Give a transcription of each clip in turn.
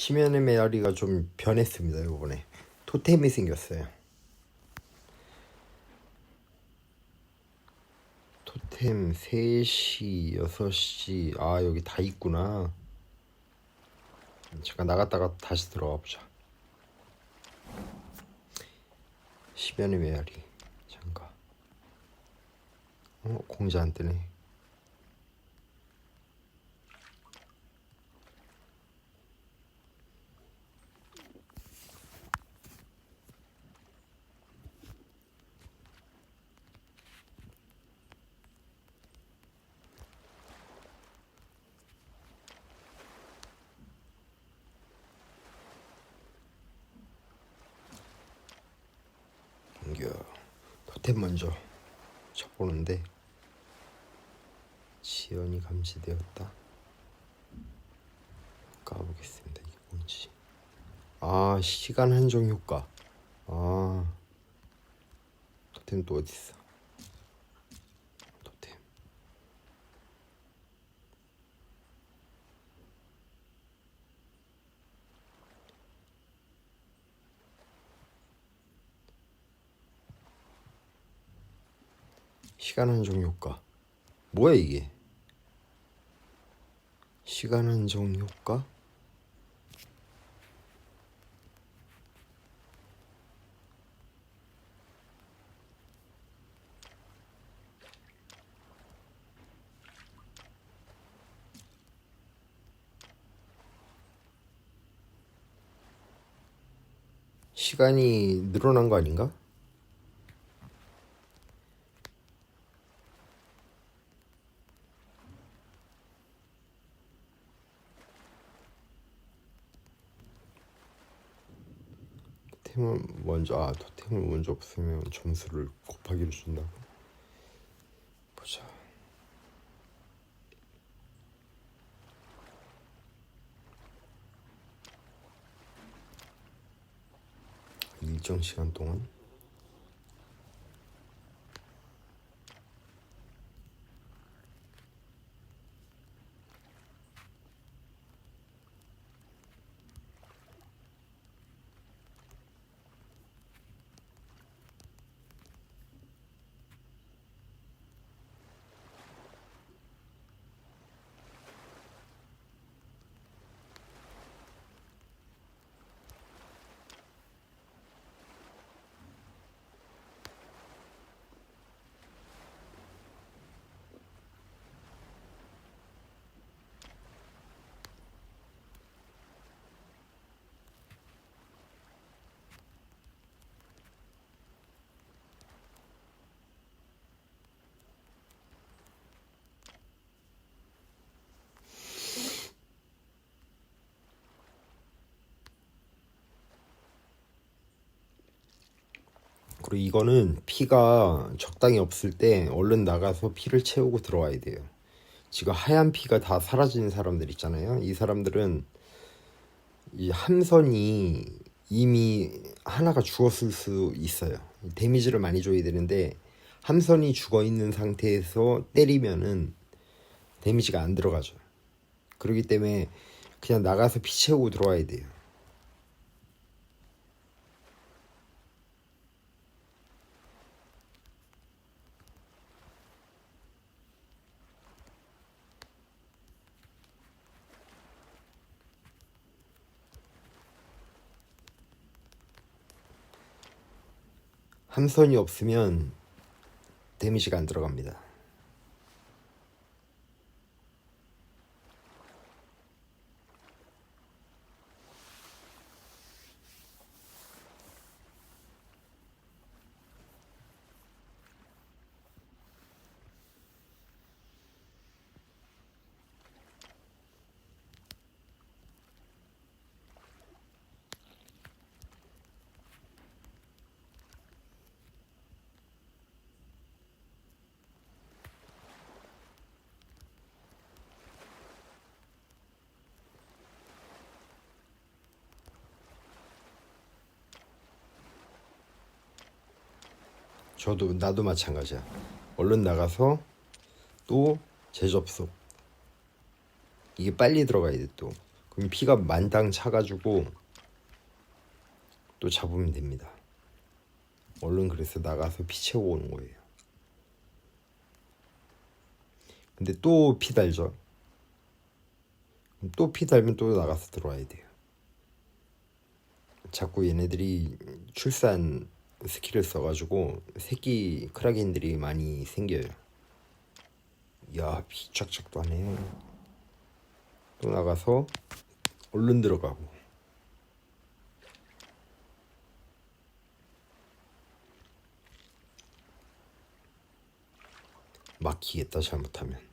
심연의 메아리가 좀 변했습니다 이번에. 토템이 생겼어요. 토템 3시 6시. 아 여기 다 있구나. 잠깐 나갔다가 다시 들어가 보자. 심연의 메아리. 잠깐. 어 공지 안 뜨네 넘겨 토템 먼저 쳐보는데 지연이 감지되었다. 까보겠습니다. 이게 뭔지. 아 시간 한정 효과. 아 토템 또 어딨어 토템 시간 한정 효과. 뭐야 이게? 시간 한정 효과? 시간이 늘어난 거 아닌가? 토템을 먼저 아 토템을 먼저 없으면 점수를 곱하기로 준다고? 보자. 일정 시간 동안 그리고 이거는 피가 적당히 없을 때 얼른 나가서 피를 채우고 들어와야 돼요. 지금 하얀 피가 다 사라지는 사람들 있잖아요. 이 사람들은 이 함선이 이미 하나가 죽었을 수 있어요. 데미지를 많이 줘야 되는데 함선이 죽어 있는 상태에서 때리면은 데미지가 안 들어가죠. 그렇기 때문에 그냥 나가서 피 채우고 들어와야 돼요. 함선이 없으면 데미지가 안 들어갑니다. 저도 나도 마찬가지야. 얼른 나가서 또 재접속. 이게 빨리 들어가야 돼 또. 그럼 피가 만땅 차가지고 또 잡으면 됩니다. 얼른 그래서 나가서 피 채우고 오는 거예요. 근데 또 피 달죠. 또 피 달면 또 나가서 들어와야 돼요. 자꾸 얘네들이 출산 스킬을 써가지고 새끼 크라겐들이 많이 생겨요. 야, 피 쫙쫙 하네. 또 나가서 얼른 들어가고. 막히겠다 잘못하면.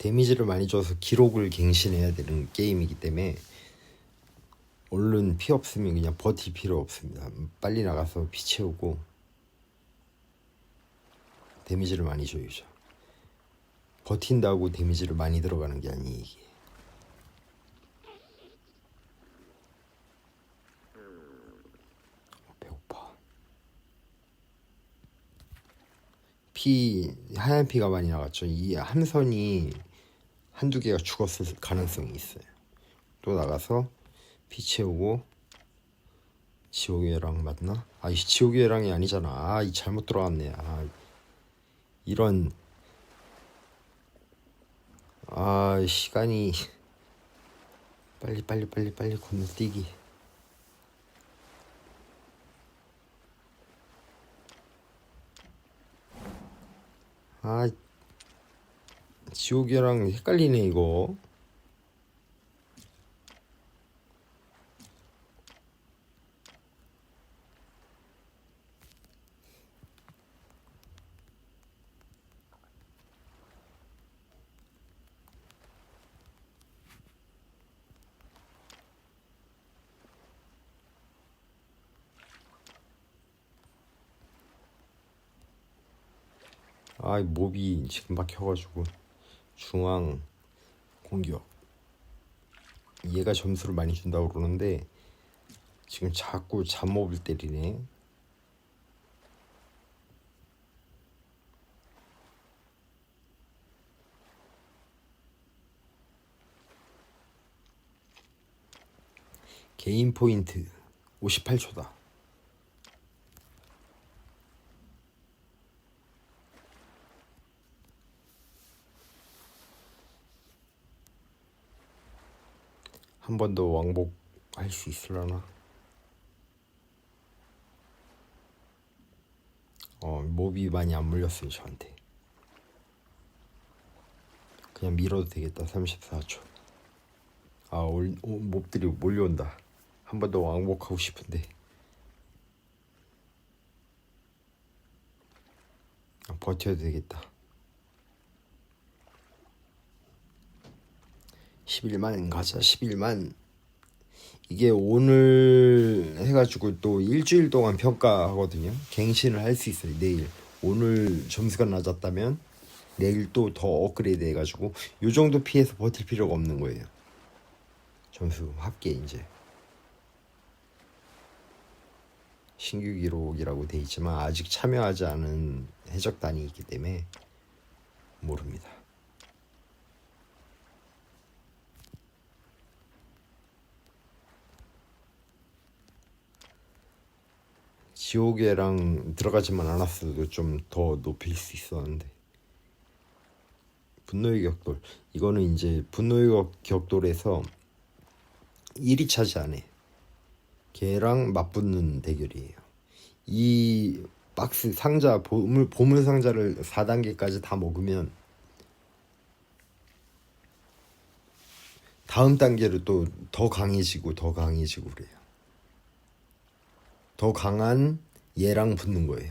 데미지를 많이 줘서 기록을 갱신해야 되는 게임이기 때문에 얼른 피 없으면 그냥 버틸 필요 없습니다. 빨리 나가서 피 채우고 데미지를 많이 줘야죠. 버틴다고 데미지를 많이 들어가는 게 아니 이게. 어, 배고파. 피 하얀 피가 많이 나갔죠. 이 함선이 한두 개가 죽었을 가능성이 있어요. 또 나가서 피 채우고 지옥의 랑 맞나? 아, 이 지옥의 랑이 아니잖아. 아, 이 잘못 들어갔네. 아, 이런 아, 시간이 빨리 빨리 빨리 빨리 건너뛰기. 아, 지옥이랑 헷갈리네 이거. 아, 이 몹이 지금 막혀가지고 중앙 공격. 얘가 점수를 많이 준다고 그러는데 지금 자꾸 잡몹을 때리네. 개인 포인트 58초다. 한 번 더 왕복할 수 있으려나? 어, 몹이 많이 안 물렸어요, 저한테. 그냥 밀어도 되겠다, 34초. 아, 올, 오, 몹들이 몰려온다. 한 번 더 왕복하고 싶은데. 아, 버텨야 되겠다. 11만 가자 11만. 이게 오늘 해가지고 또 일주일 동안 평가하거든요. 갱신을 할 수 있어요 내일. 오늘 점수가 낮았다면 내일 또 더 업그레이드 해가지고 요 정도 피해서 버틸 필요가 없는 거예요. 점수 합계 이제. 신규 기록이라고 돼 있지만 아직 참여하지 않은 해적단이 있기 때문에 모릅니다 지옥에랑 들어가지만 않았어도 좀 더 높일 수 있었는데. 분노의 격돌. 이거는 이제 분노의 격- 격돌에서 1위 차지 안 해 걔랑 맞붙는 대결이에요. 이 박스 상자 보물 보물 상자를 4단계까지 다 먹으면 다음 단계로 또 더 강해지고 더 강해지고 그래요 더 강한 얘랑 붙는 거예요.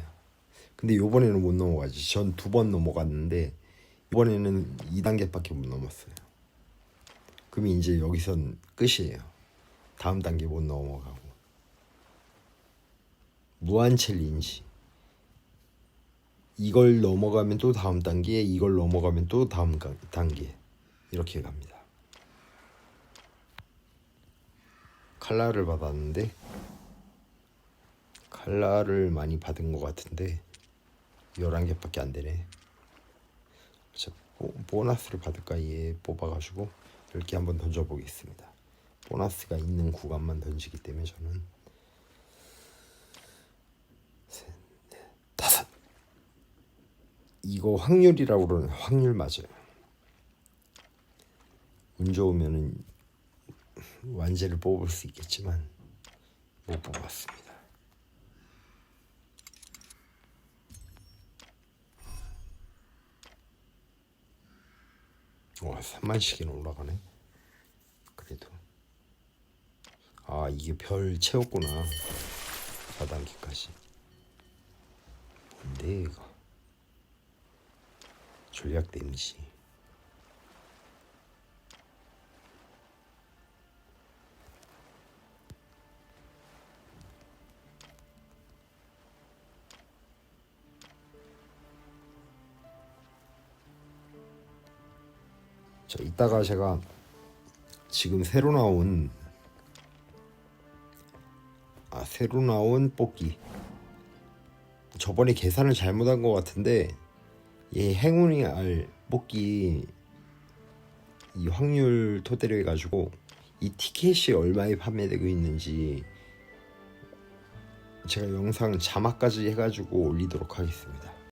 근데 요번에는 못 넘어가지. 전 두 번 넘어갔는데 이번에는 2단계밖에 못 넘었어요. 그럼 이제 여기선 끝이에요. 다음 단계 못 넘어가고. 무한 챌린지. 이걸 넘어가면 또 다음 단계, 이걸 넘어가면 또 다음 가- 단계 이렇게 갑니다. 칼라를 받았는데 칼라를 많이 받은 것 같은데 11개밖에 안 되네. 보너스를 받을까 얘 뽑아가지고 10개 한번 던져보겠습니다. 보너스가 있는 구간만 던지기 때문에 저는 이거 확률이라고 그러는 확률 맞아요. 운 좋으면은 완제를 뽑을 수 있겠지만 못 뽑았습니다. 와 3만씩이나 올라가네. 그래도 아 이게 별 채웠구나 4단계까지. 뭔데 이거 전략 데미지. 자, 이따가 제가 지금 새로 나온 아 새로 나온 뽑기 저번에 계산을 잘못한 것 같은데 얘 행운이 알 뽑기 이 확률 토대로 해가지고 이 티켓이 얼마에 판매되고 있는지 제가 영상 자막까지 해가지고 올리도록 하겠습니다.